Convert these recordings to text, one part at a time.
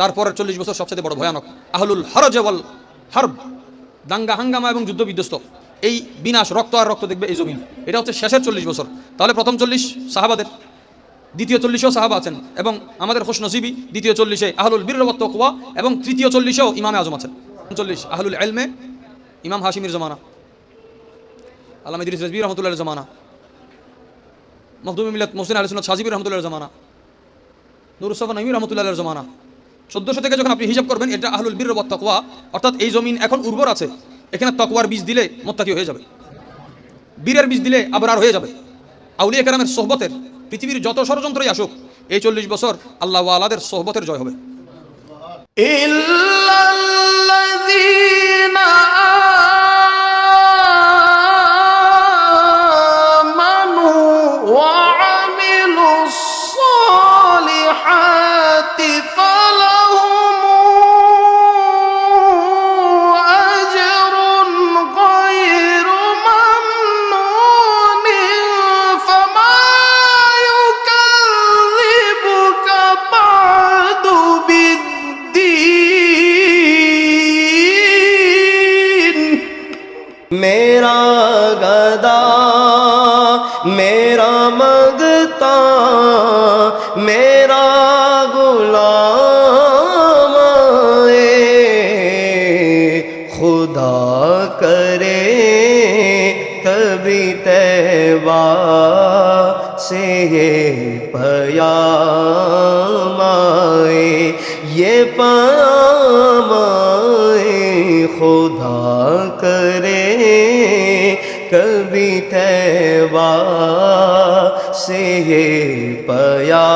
তারপরের চল্লিশ বছর সবচেয়ে বড় ভয়ানক, আহলুল হরজেওয়াল হারব, দাঙ্গা হাঙ্গামা এবং যুদ্ধ বিধ্বস্ত এই বিনাশ রক্ত আর রক্ত দেখবে এই জমিন। এটা হচ্ছে শেষের চল্লিশ বছর। তাহলে প্রথম চল্লিশ সাহাবাদের, দ্বিতীয় চল্লিশেও সাহাবা আছেন এবং আমাদের খোশ নসিবি দ্বিতীয় চল্লিশে আহলুল বীরবত্ত কোয়া এবং তৃতীয় চল্লিশেও ইমামে আজম আছেন। চল্লিশ আহলুল এলমে ইমাম হাসিমির জমানা। আল্লাহ ইদ্রিস রেজবি রহমতুল্লাহ জমানা। মখদুম মিল্লাত মোহসিন আলসুল্লাহ সাজিবুর রহমতুল্লাহ জমানা। নুরুসফা নঈম রহমতুল্লাহ জমানা। চোদ্দশো থেকে যখন আপনি হিসাব করবেন, এটা আহলুল বীর বা তকোয়া অর্থাৎ এই জমিন এখন উর্বর আছে। এখানে তকোয়ার বীজ দিলে মোত্তাকি হয়ে যাবে। বীরের বীজ দিলে আবার আর হয়ে যাবে। আউলিয়া কেরামের সোহবতের, পৃথিবীর যত ষড়যন্ত্রই আসুক, এই চল্লিশ বছর আল্লাহ আলাদের সোহবতের জয় হবে। ইল্লাল্লাযীনা خدا کرے، کبھی تیوا سے یہ پیا۔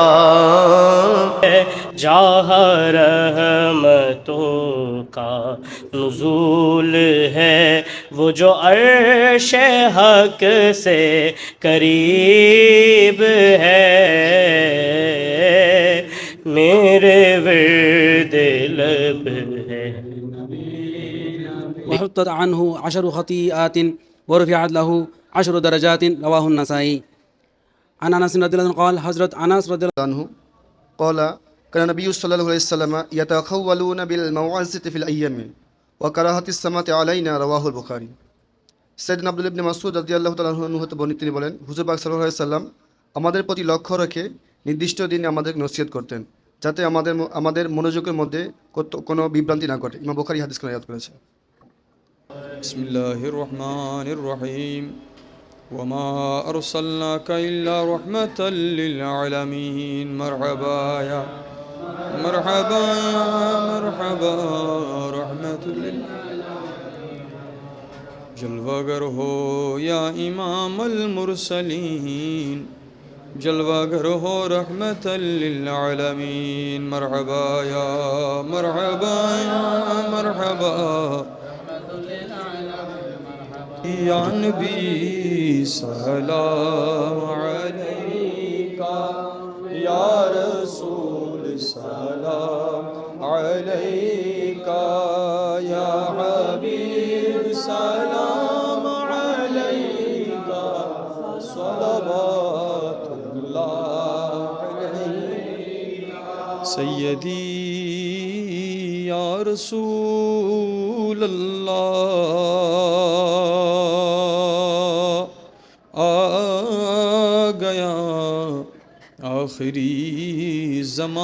جاہ رحمتوں کا نزول ہے، وہ جو عرش حق سے قریب ہے۔ وحطت عنه عشر خطيئات ورفعت له عشر درجات رواه النسائي عن انس رضي الله عنه قال حضرت انس رضي الله عنه قال كان النبي صلى الله عليه وسلم يتخولون بالموعظة في الأيام وكراهة السماء علينا رواه البخاري সৈয়দ আব্দুল ইবনে মাসুদ রাদিয়াল্লাহু তাআলা আনহু হতে বর্ণিত তিনি বলেন হুজুর পাক সাল্লাল্লাহু আলাইহি সাল্লাম আমাদের প্রতি লক্ষ্য রেখে নির্দিষ্ট দিনে আমাদের নসিহত করতেন যাতে আমাদের আমাদের মনোযোগের মধ্যে কত- কোনো বিভ্রান্তি না ঘটে ইমাম বুখারী হাদিস করে করেছে بسم الله الرحمن الرحيم. وما أرسلناك إلا رحمة للعالمين. مرحبا يا مرحبا يا مرحبا رحمة للعالمين. جلوگر ہو یا إمام المرسلین جلوگر ہو رحمت للعالمین مرحبا یا مرحبا یا مرحبا يا نبي سلام عليك. يا رسول سلام عليك. يا حبيب سلام عليك. صلوات الله عليك. سيدي يا رسول الله. آخری زمانہ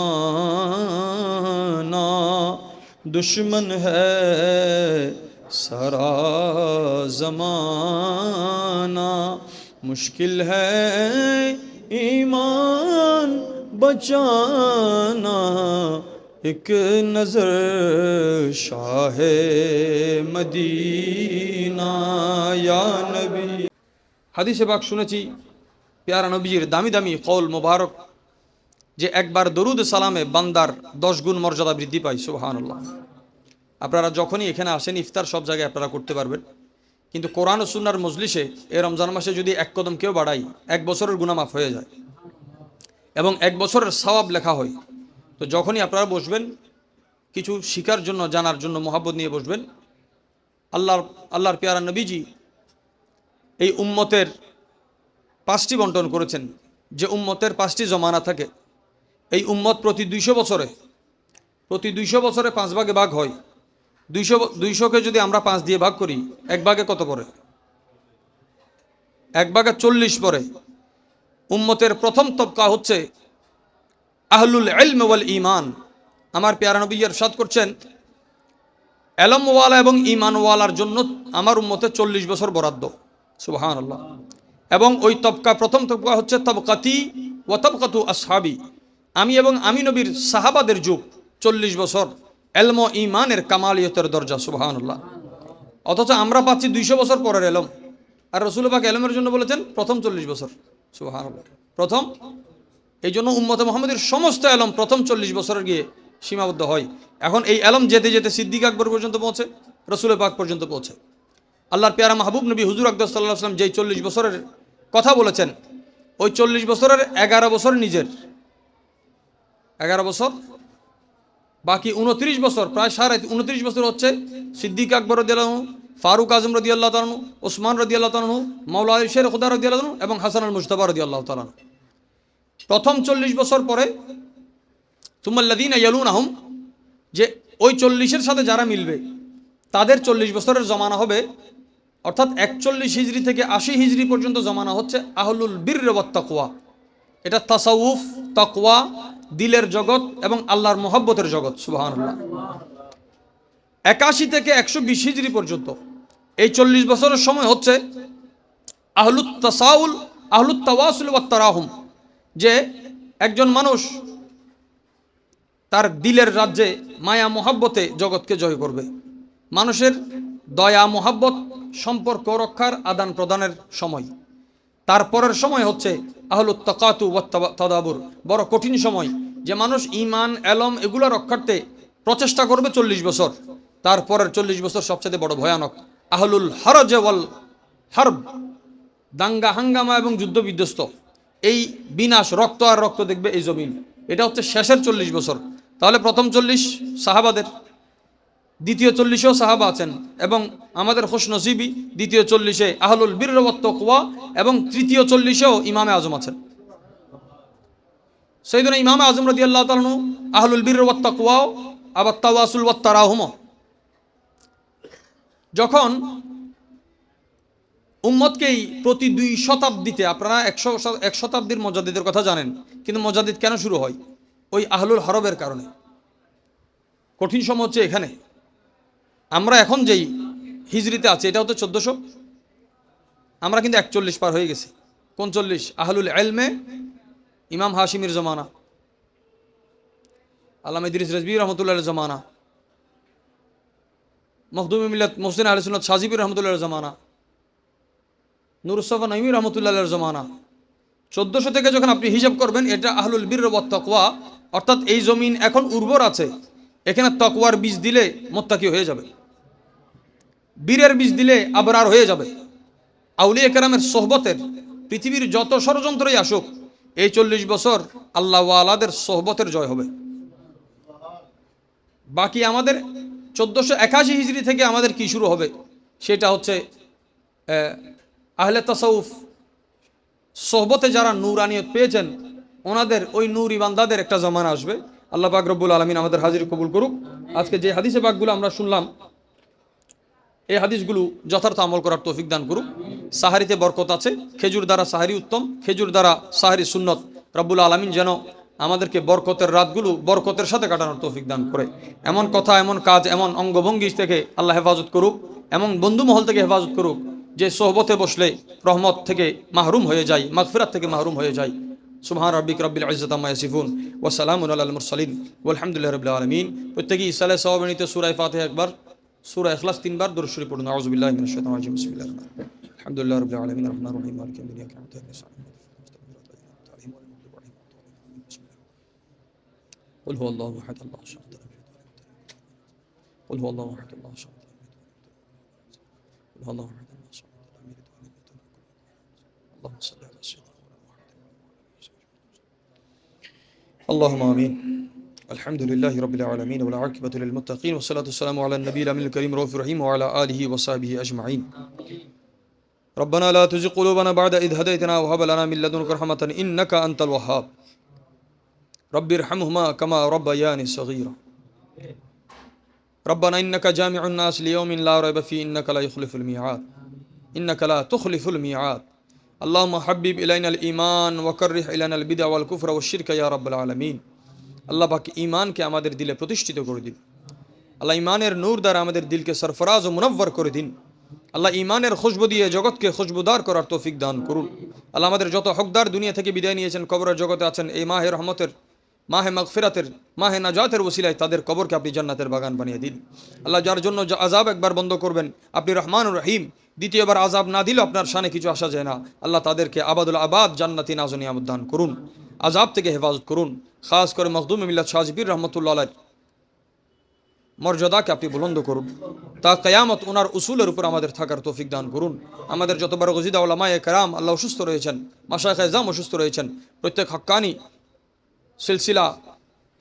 دشمن ہے سارا زمانہ۔ مشکل ہے ایمان بچانا۔ ایک نظر شاہ مدینہ۔ یا نبی۔ حدیث باک چی پیارا نبی، دامی دامی قول مبارک۔ যে একবার দরুদ সালামে বান্দার দশ গুণ মর্যাদা বৃদ্ধি পায়, সুবহানাল্লাহ। আপনারা যখনই এখানে আসেন, ইফতার সব জায়গায় আপনারা করতে পারবেন। কিন্তু কোরআন ও সুন্নার মজলিসে এ রমজান মাসে যদি এক কদম কেউ বাড়াই এক বছরের গুণামাফ হয়ে যায় এবং এক বছরের সওয়াব লেখা হয়, তো যখনই আপনারা বসবেন, কিছু শিকার জন্য, জানার জন্য, মহাব্বত নিয়ে বসবেন আল্লাহর আল্লাহর পেয়ারা নবীজি এই উম্মতের পাঁচটি বন্টন করেছেন। যে উম্মতের পাঁচটি জমানা থাকে এই উম্মত প্রতি দুইশো বছরে, প্রতি দুইশো বছরে পাঁচ ভাগে ভাগ হয়। দুইশো দুইশোকে যদি আমরা পাঁচ দিয়ে ভাগ করি, এক ভাগে কত পড়ে? এক ভাগে চল্লিশ পরে উম্মতের প্রথম তবকা হচ্ছে, আহলুল এলম ওয়াল ইমান আমার নবী সাদ করছেন, এলমওয়ালা এবং ইমানওয়ালার জন্য আমার উম্মতে চল্লিশ বছর বরাদ্দ। সুবাহান আল্লাহ এবং ওই তবকা, প্রথম তবকা হচ্ছে তবকাতি ও তবকাতু আসহাবি। আমি এবং আমি নবীর সাহাবাদের যুগ, চল্লিশ বছর, এলম ইমানের কামালিয়তের দরজা সুবাহান আল্লাহ অথচ আমরা পাচ্ছি দুইশো বছর পরের এলম। আর রসুল পাক এলমের জন্য বলেছেন, প্রথম চল্লিশ বছর। সুবাহান আল্লাহ প্রথম? এই জন্য উম্মতে মোহাম্মদের সমস্ত এলম প্রথম চল্লিশ বছরের গিয়ে সীমাবদ্ধ হয়। এখন এই এলম যেতে যেতে সিদ্দিক আকবর পর্যন্ত পৌঁছে, রসুল পাক পর্যন্ত পৌঁছে। আল্লাহর পেয়ারা মাহবুব নবী হুজুর আকবর সাল্লাহ আসলাম যেই চল্লিশ বছরের কথা বলেছেন, ওই চল্লিশ বছরের এগারো বছর নিজের। এগারো বছর। বাকি উনত্রিশ বছর, প্রায় সাড়ে উনত্রিশ বছর হচ্ছে সিদ্দিক আকবর রদিয়ালু ফারুক আজম রদি আল্লাহ তালু ওসমান রদি আল্লাহ তালু মৌলা শের খুদা রদি আল্লাহ এবং হাসান আল মুস্তাফা রদি আল্লাহ তালু প্রথম চল্লিশ বছর পরে তুমাল্লাদিন ইয়ালুন আহম যে ওই চল্লিশের সাথে যারা মিলবে, তাদের চল্লিশ বছরের জমানা হবে, অর্থাৎ একচল্লিশ হিজড়ি থেকে আশি হিজড়ি পর্যন্ত জমানা হচ্ছে আহলুল বীর তাকুয়া এটা তাসাউফ তাকুয়া দিলের জগৎ এবং আল্লাহর মোহব্বতের জগৎ সুবাহান্লাহ একাশি থেকে একশো বিশ হিজড়ি পর্যন্ত। এই চল্লিশ বছরের সময় হচ্ছে আহলুত তাসাউল, আহলুত তাওয়াসুল ওয়াত্তারাহুম যে একজন মানুষ তার দিলের রাজ্যে মায়া মোহাব্বতে জগৎকে জয় করবে। মানুষের দয়া, মোহাব্বত, সম্পর্ক রক্ষার আদান প্রদানের সময়। তারপরের সময় হচ্ছে আহলুত্তাকাতু তদাবুর। বড় কঠিন সময়। যে মানুষ ইমান এলম এগুলো রক্ষার্থে প্রচেষ্টা করবে চল্লিশ বছর। তারপরের চল্লিশ বছর সবচেয়ে বড় ভয়ানক। আহলুল হরজ ওয়াল হারব, দাঙ্গা, হাঙ্গামা এবং যুদ্ধ বিধ্বস্ত এই বিনাশ, রক্ত আর রক্ত দেখবে এই জমিন। এটা হচ্ছে শেষের চল্লিশ বছর। তাহলে প্রথম চল্লিশ সাহাবাদের, দ্বিতীয় চল্লিশেও সাহাবা আছেন এবং আমাদের খুশ নসিবি দ্বিতীয় চল্লিশে আহলুল বীরবত্ত কুয়া এবং তৃতীয় চল্লিশেও ইমামে আজম আছেন। জন্য ইমামে আজম রদি আল্লাহ তালনু আহলুল বীরবত্ত কুয়াও আবার তাওয়াসুল ওয়াত্তারাহম যখন উম্মতকেই প্রতি দুই শতাব্দীতে, আপনারা একশো এক শতাব্দীর মজাদিদের কথা জানেন, কিন্তু মজাদিদ কেন শুরু হয়? ওই আহলুল হরবের কারণে। কঠিন সময় হচ্ছে এখানে। আমরা এখন যেই হিজড়িতে আছি, এটা হচ্ছে চোদ্দোশো। আমরা কিন্তু একচল্লিশ পার হয়ে গেছি। পঞ্চল্লিশ, আহলুল এলমে ইমাম হাশিমির জমানা আল্লাহ ইদ্রিস রেজবি রহমতুল্লাহ জমানা, মখদুম মিল্লাত মোহসিন আলসুল্লাহ সাজিবুর রহমতুল্লাহ জমানা, নুরুসফা নঈমি রহমতুল্লাহের জমানা। চোদ্দোশো থেকে যখন আপনি হিসাব করবেন, এটা আহলুল বীর তকওয়া, অর্থাৎ এই জমিন এখন উর্বর আছে, এখানে তকওয়ার বীজ দিলে মোত্তাকি হয়ে যাবে। বীরের বীজ দিলে আবরার হয়ে যাবে। আউলিয়া কেরামের সোহবতের পৃথিবীর যত ষড়যন্ত্রই আসুক এই চল্লিশ বছর আল্লাহ আলাদের সোহবতের জয় হবে। বাকি আমাদের চোদ্দোশো একাশি হিজড়ি থেকে আমাদের কি শুরু হবে? সেটা হচ্ছে আহলে তাসাউফ সোহবতে যারা নূরানিয়ত পেয়েছেন, ওনাদের ওই নূর ইবান্দাদের একটা জমানা আসবে। আল্লাহ পাক রব্বুল আলমিন আমাদের হাজির কবুল করুক। আজকে যে হাদিসে বাকগুলো আমরা শুনলাম, এই হাদিসগুলো যথার্থ আমল করার তৌফিক দান করুক। সাহারিতে বরকত আছে। খেজুর দ্বারা সাহারি উত্তম, খেজুর দ্বারা সাহারি সুন্নত। রব্বুল আলমিন যেন আমাদেরকে বরকতের রাতগুলো বরকতের সাথে কাটানোর তৌফিক দান করে। এমন কথা, এমন কাজ, এমন অঙ্গভঙ্গি থেকে আল্লাহ হেফাজত করুক, এমন বন্ধু মহল থেকে হেফাজত করুক, যে সোহবতে বসলে রহমত থেকে মাহরুম হয়ে যায়, মাগফিরাত থেকে মাহরুম হয়ে যায়। সুবহান রব্বিক রব্বিল ইজ্জাত আম্মা ইয়াসিফুন ওয়া সালামুন আলাল মুরসালিন। ওয়ালহামদুলিল্লাহি রাব্বিল আলামিন। প্রত্যেকই ইসালে সওয়াবিনীতে সূরা ফাতিহা একবার সূরা ইখলাস তিনবার দরুদ শরীফ পড়ুন আউযু বিল্লাহি মিনাশ শাইতানির রাজিম বিসমিল্লাহির রহমানির রহিম আলহামদুলিল্লাহি রাব্বিল আলামিন আররহমানির রহিম মালিকি ইয়াউমিদ্দিন ইয়াকা না'বুদু ওয়া ইyyaka নস্তাঈন قل هو الله احد الله الصمد قل هو الله احد الله الصمد قل هو الله احد الله الصمد اللهم صل على سيدنا اللهم امين الحمد لله رب العالمين والعاقبة للمتقين والصلاة والسلام على النبي الأمين الكريم رؤوف الرحيم وعلى آله وصحبه أجمعين. ربنا لا تزغ قلوبنا بعد إذ هديتنا وهب لنا من لدنك رحمة إنك أنت الوهاب. رب ارحمهما كما ربياني صغيرا. ربنا إنك جامع الناس ليوم لا ريب فيه إنك لا يخلف الميعاد. إنك لا تخلف الميعاد. اللهم حبب إلينا الإيمان وكره إلينا البدع والكفر والشرك يا رب العالمين. আল্লাহ পাক ইমানকে আমাদের দিলে প্রতিষ্ঠিত করে দিন। আল্লাহ ইমানের নূর দ্বারা আমাদের দিলকে সরফরাজ ও মুনব্বর করে দিন। আল্লাহ ইমানের খুশবু দিয়ে জগৎকে খুশবুদার করার তৌফিক দান করুন। আল্লাহ আমাদের যত হকদার দুনিয়া থেকে বিদায় নিয়েছেন, কবরের জগতে আছেন, এই মাহে রহমতের, মাহে মাগফিরাতের, মাহে নাজাতের ওসিলায় তাদের কবরকে আপনি জান্নাতের বাগান বানিয়ে দিন। আল্লাহ যার জন্য যা আজাব একবার বন্ধ করবেন, আপনি রহমান রহিম দ্বিতীয়বার আজাব না দিলেও আপনার শানে কিছু আসা যায় না। আল্লাহ তাদেরকে আবাদুল আবাদ জান্নাতি নাজনী দান করুন। আজাব থেকে হেফাজত করুন। খাস করে মখদুম মিল্লাত শাহজিবির রহমতুল্লাহ মর্যাদাকে আপনি বুলন্দ করুন। তা কেয়ামত ওনার উসুলের উপর আমাদের থাকার তৌফিক দান করুন। আমাদের যত বড় গজিদা ওলামায় কারাম আল্লাহ অসুস্থ রয়েছেন মাশায় খায়জাম অসুস্থ রয়েছেন। প্রত্যেক হক্কানি সিলসিলা,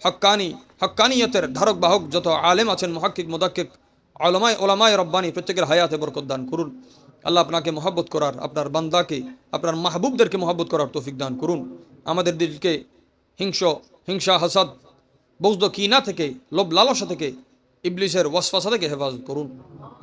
হক্কানি, হক্কানিয়তের ধারক বাহক যত আলেম আছেন, মহাক্কিক, মুদাক্কিক আলমায় ওলামায় রব্বানি প্রত্যেকের হায়াতে বরকত দান করুন। আল্লাহ আপনাকে মহব্বত করার, আপনার বান্দাকে, আপনার মাহবুবদেরকে মহব্বত করার তৌফিক দান করুন। আমাদের দিলকে হিংস হিংসা, হাসাদ, বৌদ্ধ কিনা থেকে, লোভ, লালসা থেকে, ইবলিসের ওয়াসফাসা থেকে হেফাজত করুন।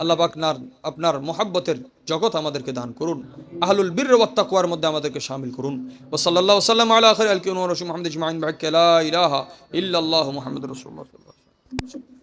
আল্লাহ আপনার আপনার মোহাব্বতের জগৎ আমাদেরকে দান করুন। আহলুল বীর ওয়াত্তাকুয়ার মধ্যে আমাদেরকে সামিল করুন। ও সাল্লাহ সাল্লাম আল্লাহ আলকিউন রসুল মোহাম্মদ ইজমাইন। বাক্য ইলাহা ইল্লাল্লাহু মুহাম্মদ ওয়াসাল্লাম